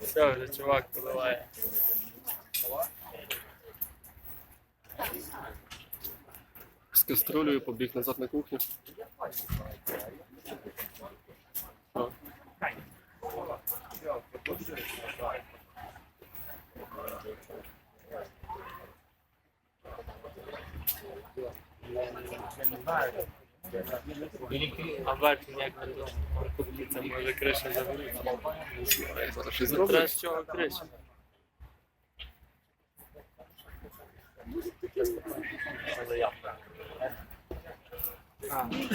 Все, вже чувак поливає. З каструлею побіг назад на кухню. О. А верхній як не думав, це може криша загоріти. Зараз щось Ну, зроблю. Треба з чого криша. Будили, мабуть.